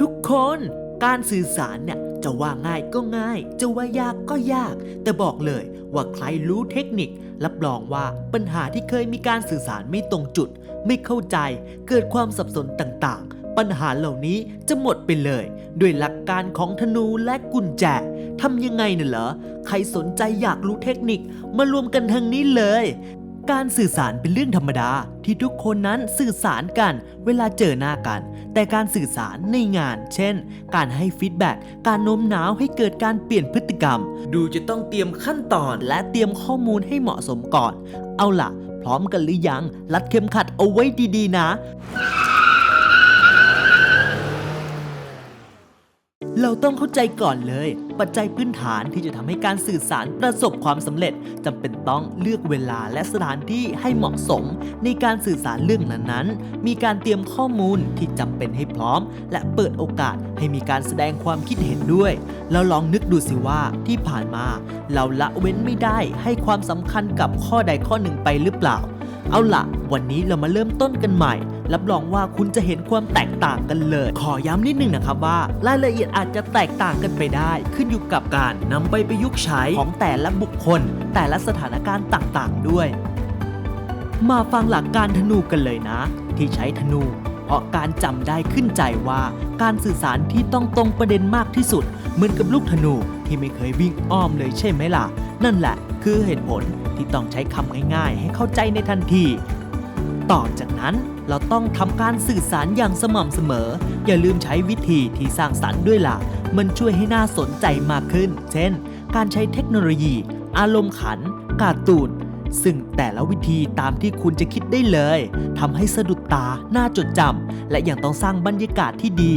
ทุกคนการสื่อสารเนี่ยจะว่าง่ายก็ง่าย จะว่ายากก็ยาก แต่บอกเลยว่าใครรู้เทคนิค รับรองว่าปัญหาที่เคยมีการสื่อสารไม่ตรงจุด ไม่เข้าใจ เกิดความสับสนต่างๆ ปัญหาเหล่านี้จะหมดไปเลย ด้วยหลักการของธนูและกุญแจทำยังไงน่ะเหรอ ใครสนใจอยากรู้เทคนิคมารวมกันทางนี้เลย การสื่อสารเป็นเรื่องธรรมดาที่ทุกคนนั้นสื่อสารกันเวลาเจอหน้ากัน แต่การสื่อสารในงาน เช่น การให้ฟีดแบ็กการโน้มน้าวให้เกิดการเปลี่ยนพฤติกรรม ดูจะต้องเตรียมขั้นตอนและเตรียมข้อมูลให้เหมาะสมก่อน เอาล่ะ พร้อมกันหรือยัง รัดเข็มขัดเอาไว้ดีๆนะ เราต้องเข้าใจก่อนเลย ปัจจัยพื้นฐานที่จะทำให้การสื่อสารประสบความสำเร็จจำเป็นต้องเลือกเวลาและสถานที่ให้เหมาะสม ในการสื่อสารเรื่องนั้นๆ มีการเตรียมข้อมูลที่จำเป็นให้พร้อม และเปิดโอกาสให้มีการแสดงความคิดเห็นด้วยแล้วลองนึกดูสิว่าที่ผ่านมา เราละเว้นไม่ได้ให้ความสำคัญกับข้อใดข้อหนึ่งไปหรือเปล่า เอาล่ะวันนี้เรามาเริ่มต้นกันใหม่ รับรองว่าคุณจะเห็นความแตกต่างกันเลย ขอย้ำนิดนึงนะครับว่า รายละเอียดอาจจะแตกต่างกันไปได้ ขึ้นอยู่กับการนำไปประยุกต์ใช้ของแต่ละบุคคล แต่ละสถานการณ์ต่างๆ ด้วย มาฟังหลักการธนูกันเลยนะ ที่ใช้ธนูเพราะการจำได้ขึ้นใจว่าการสื่อสารที่ต้องตรงประเด็นมากที่สุด เหมือนกับลูกธนูที่ไม่เคยวิ่งอ้อมเลยใช่ไหมล่ะ นั่นแหละ คือเหตุผลที่ต้องใช้คำง่ายๆ ให้เข้าใจในทันที ต่อจากนั้นเราต้องทำการสื่อสารอย่างสม่ำเสมอ อย่าลืมใช้วิธีที่สร้างสรรค์ด้วยล่ะ มันช่วยให้น่าสนใจมากขึ้น เช่น การใช้เทคโนโลยี อารมณ์ขัน การ์ตูน ซึ่งแต่ละวิธีตามที่คุณจะคิดได้เลยทำให้สะดุดตา น่าจดจำ และยังต้องสร้างบรรยากาศที่ดี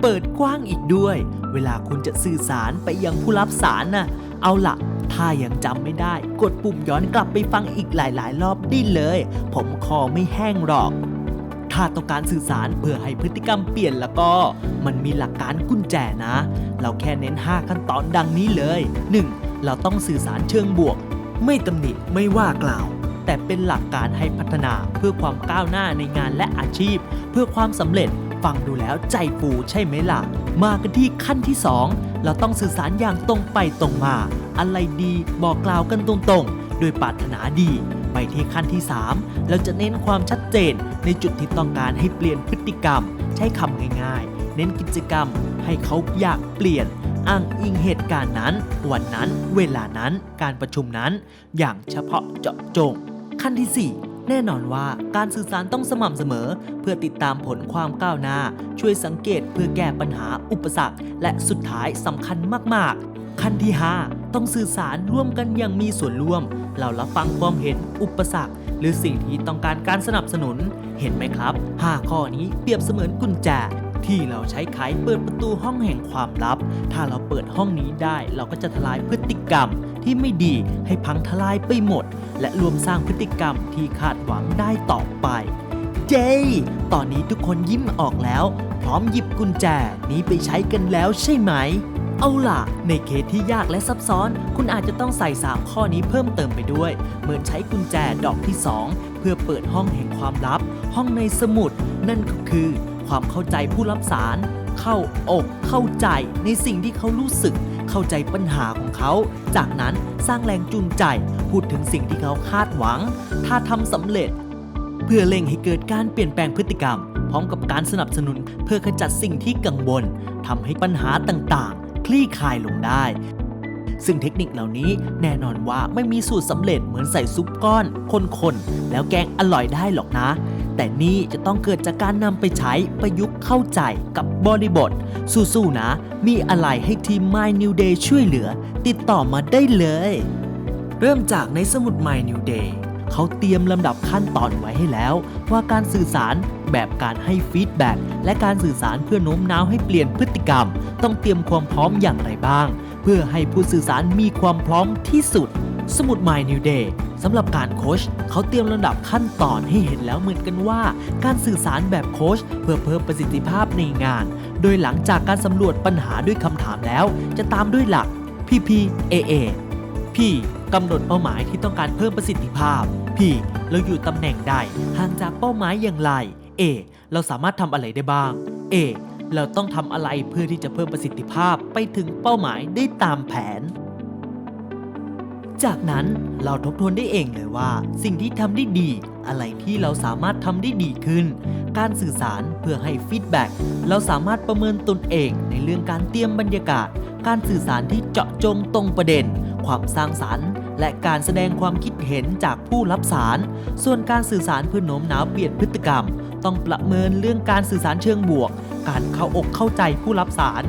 เปิดกว้างอีกด้วย เวลาคุณจะสื่อสารไปยังผู้รับสารน่ะเอาล่ะ ถ้ายังจำไม่ได้ กดปุ่มย้อนกลับไปฟังอีกหลาย ๆ รอบได้เลย ผมคอไม่แห้งหรอกถ้าต้องการสื่อสารเพื่อให้พฤติกรรมเปลี่ยนแล้วก็ มันมีหลักการกุญแจนะ เราแค่เน้น 5 ขั้นตอนดังนี้เลย 1. เราต้องสื่อสารเชิงบวก ไม่ตำหนิไม่ว่ากล่าว แต่เป็นหลักการให้พัฒนาเพื่อความก้าวหน้าในงานและอาชีพ เพื่อความสำเร็จ ฟังดูแล้วใจฟูใช่ไหมล่ะ มากันที่ขั้นที่ 2 เราต้องสื่อสารอย่างตรงไปตรงมา อะไรดีบอกกล่าวกันตรงๆ โดยปรารถนาดี ไปที่ขั้นที่ 3 เราจะเน้นความชัดเจน ในจุดที่ต้องการให้เปลี่ยนพฤติกรรม ใช้คำง่ายๆ เน้นกิจกรรม ให้เขาอยากเปลี่ยนอ้างอิงเหตุการณ์นั้น วันนั้น เวลานั้น การประชุมนั้น อย่างเฉพาะเจาะจง ขั้นที่ 4 แน่นอนว่าการสื่อสารต้องสม่ำเสมอ เพื่อติดตามผลความก้าวหน้า ช่วยสังเกตเพื่อแก้ปัญหาอุปสรรค และสุดท้ายสำคัญมาก ๆ ขั้นที่ 5 ต้องสื่อสารร่วมกันอย่างมีส่วนร่วม เรารับฟังความเห็นอุปสรรค หรือสิ่งที่ต้องการการสนับสนุน เห็นไหมครับ 5 ข้อนี้เปรียบเสมือนกุญแจที่เราใช้ไขเปิดประตูห้องแห่งความลับ ถ้าเราเปิดห้องนี้ได้เราก็จะทลายพฤติกรรม ที่ไม่ดีให้พังทลายไปหมด และรวมสร้างพฤติกรรมที่คาดหวังได้ต่อไปเย้ตอนนี้ทุกคนยิ้มออกแล้ว พร้อมหยิบกุญแจนี้ไปใช้กันแล้วใช่ไหม เอาล่ะ ในเคสที่ยากและซับซ้อน คุณอาจจะต้องใส่ 3 ข้อนี้เพิ่มเติมไปด้วย เหมือนใช้กุญแจดอกที่ 2 เพื่อเปิดห้องแห่งความลับ ห้องในสมุด นั่นก็คือ ความเข้าใจผู้รับสาร เข้าอกเข้าใจในสิ่งที่เขารู้สึก เข้าใจปัญหาของเขา จากนั้นสร้างแรงจูงใจ พูดถึงสิ่งที่เขาคาดหวัง ถ้าทำสำเร็จ เพื่อเร่งให้เกิดการเปลี่ยนแปลงพฤติกรรม พร้อมกับการสนับสนุน เพื่อขจัดสิ่งที่กังวลทำให้ปัญหาต่างๆ คลี่คลายลงได้ซึ่งเทคนิคเหล่านี้แน่นอนว่าไม่มีสูตรสำเร็จเหมือนใส่ซุปก้อนคนๆแล้วแกงอร่อยได้หรอกนะ แต่นี่จะต้องเกิดจากการนำไปใช้ประยุกต์เข้าใจกับบริบท สู้ๆนะ มีอะไรให้ทีม My New Day ช่วยเหลือ ติดต่อมาได้เลย เริ่มจากในสมุด My New Day เขาเตรียมลำดับขั้นตอนไว้ให้แล้ว ว่าการสื่อสารแบบการให้ฟีดแบ็กและการสื่อสารเพื่อโน้มน้าวให้เปลี่ยนพฤติกรรม ต้องเตรียมความพร้อมอย่างไรบ้าง เพื่อให้ผู้สื่อสารมีความพร้อมที่สุด สมุด My New Day สำหรับการโค้ชเขาเตรียมลำดับขั้นตอนให้เห็นแล้วเหมือนกันว่า การสื่อสารแบบโค้ชเพื่อเพิ่มประสิทธิภาพในงาน โดยหลังจากการสำรวจปัญหาด้วยคำถามแล้ว จะตามด้วยหลัก PPAA P กำหนดเป้าหมายที่ต้องการเพิ่มประสิทธิภาพ P เราอยู่ตำแหน่งใดห่างจากเป้าหมายอย่างไร A เราสามารถทำอะไรได้บ้าง A เราต้องทำอะไรเพื่อที่จะเพิ่มประสิทธิภาพไปถึงเป้าหมายได้ตามแผน จากนั้นเราทบทวนได้เองเลยว่า สิ่งที่ทำได้ดี อะไรที่เราสามารถทำได้ดีขึ้น การสื่อสารเพื่อให้ฟีดแบ็กเราสามารถประเมินตนเองในเรื่องการเตรียมบรรยากาศ การสื่อสารที่เจาะจงตรงประเด็น ความสร้างสรรค์ และการแสดงความคิดเห็นจากผู้รับสาร ส่วนการสื่อสารเพื่อโน้มน้าวเปลี่ยนพฤติกรรม ต้องประเมินเรื่องการสื่อสารเชิงบวก การเข้าอกเข้าใจผู้รับสาร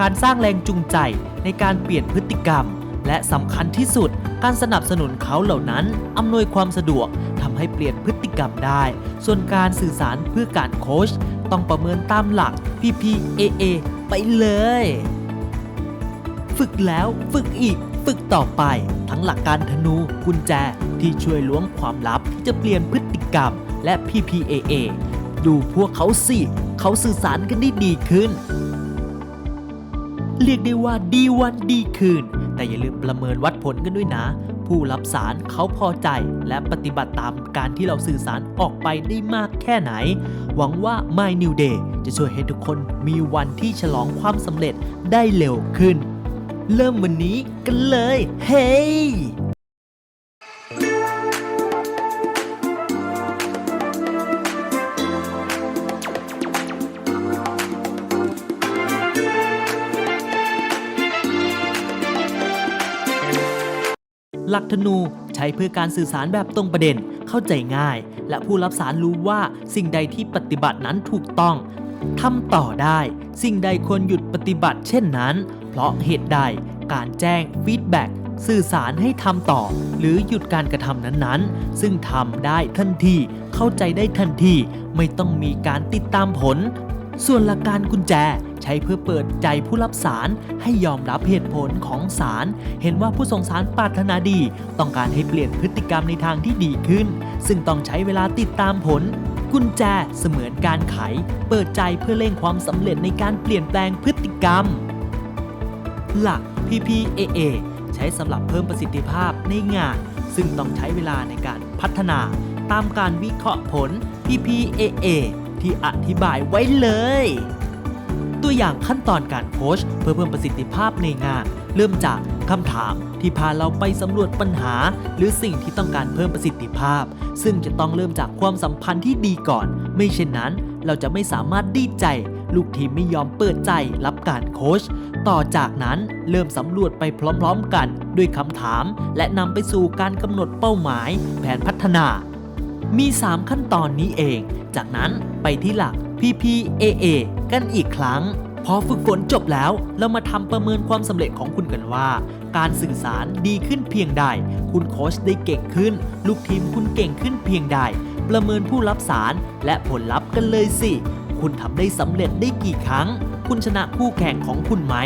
การสร้างแรงจูงใจในการเปลี่ยนพฤติกรรม และสำคัญที่สุด การสนับสนุนเขาเหล่านั้นอำนวยความสะดวกทำให้เปลี่ยนพฤติกรรมได้ ส่วนการสื่อสารเพื่อการโค้ชต้องประเมินตามหลัก PPAA ไปเลย ฝึกแล้วฝึกอีกฝึกต่อไป ทั้งหลักการธนูกุญแจที่ช่วยล้วงความลับที่จะเปลี่ยนพฤติกรรมและ PPAA ดูพวกเขาสิ เขาสื่อสารกันได้ดีขึ้น เรียกได้ว่าดีวันดีคืน แต่อย่าลืมประเมินวัดผลกันด้วยนะ ผู้รับสารเขาพอใจและปฏิบัติตามการที่เราสื่อสารออกไปได้มากแค่ไหน หวังว่า My New Day จะช่วยให้ทุกคนมีวันที่ฉลองความสำเร็จได้เร็วขึ้น เริ่มวันนี้กันเลย เฮ้ hey! หลักธนูใช้เพื่อการสื่อสารแบบตรงประเด็น เข้าใจง่าย และผู้รับสารรู้ว่าสิ่งใดที่ปฏิบัตินั้นถูกต้องทำต่อได้ สิ่งใดควรหยุดปฏิบัติเช่นนั้น เพราะเหตุใดการแจ้งฟีดแบ็กสื่อสารให้ทำต่อ หรือหยุดการกระทำนั้นๆ ซึ่งทำได้ทันที เข้าใจได้ทันที ไม่ต้องมีการติดตามผล ส่วนหลักการกุญแจใช้เพื่อเปิดใจผู้รับสารให้ยอมรับเหตุผลของสารเห็นว่าผู้ส่งสารปรารถนาดี ต้องการให้เปลี่ยนพฤติกรรมในทางที่ดีขึ้น ซึ่งต้องใช้เวลาติดตามผล กุญแจเสมือนการไข เปิดใจเพื่อเร่งความสำเร็จในการเปลี่ยนแปลงพฤติกรรม หลัก PPAA ใช้สำหรับเพิ่มประสิทธิภาพในงาน ซึ่งต้องใช้เวลาในการพัฒนา ตามการวิเคราะห์ผล PPAA ที่อธิบายไว้เลย ตัวอย่างขั้นตอนการโค้ชเพื่อเพิ่มประสิทธิภาพในงาน เริ่มจากคำถามที่พาเราไปสำรวจปัญหา หรือสิ่งที่ต้องการเพิ่มประสิทธิภาพ ซึ่งจะต้องเริ่มจากความสัมพันธ์ที่ดีก่อน ไม่เช่นนั้น เราจะไม่สามารถดีใจ ลูกทีมไม่ยอมเปิดใจรับการโค้ชต่อจากนั้นเริ่มสำรวจไปพร้อมๆกัน ด้วยคำถาม และนำไปสู่การกำหนดเป้าหมาย แผนพัฒนา มี 3 ขั้นตอนนี้เอง จากนั้นไปที่หลัก PPAA กันอีกครั้ง พอฝึกฝนจบแล้วเรามาทำประเมินความสำเร็จของคุณกันว่า การสื่อสารดีขึ้นเพียงใด คุณโค้ชได้เก่งขึ้น ลูกทีมคุณเก่งขึ้นเพียงใด ประเมินผู้รับสารและผลลัพธ์กันเลยสิคุณทำได้สำเร็จได้กี่ครั้ง คุณชนะคู่แข่งของคุณไหม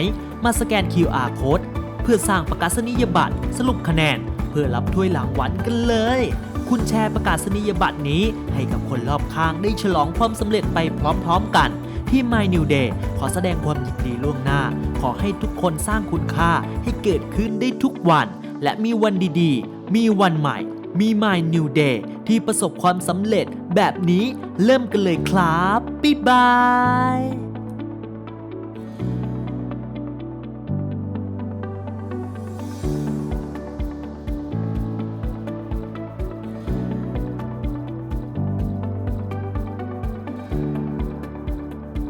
มาสแกน QR code เพื่อสร้างประกาศนียบัตรสรุปคะแนน เพื่อรับถ้วยรางวัลกันเลย คุณแชร์ประกาศนียบัตรนี้ ให้กับคนรอบข้างได้ฉลองความสำเร็จไปพร้อมๆกัน ที่ My New Day ขอแสดงความยินดีล่วงหน้า ขอให้ทุกคนสร้างคุณค่าให้เกิดขึ้นได้ทุกวัน และมีวันดีๆ มีวันใหม่ มี My New Day ที่ประสบความสำเร็จแบบนี้เริ่มกันเลยครับ บ๊ายบาย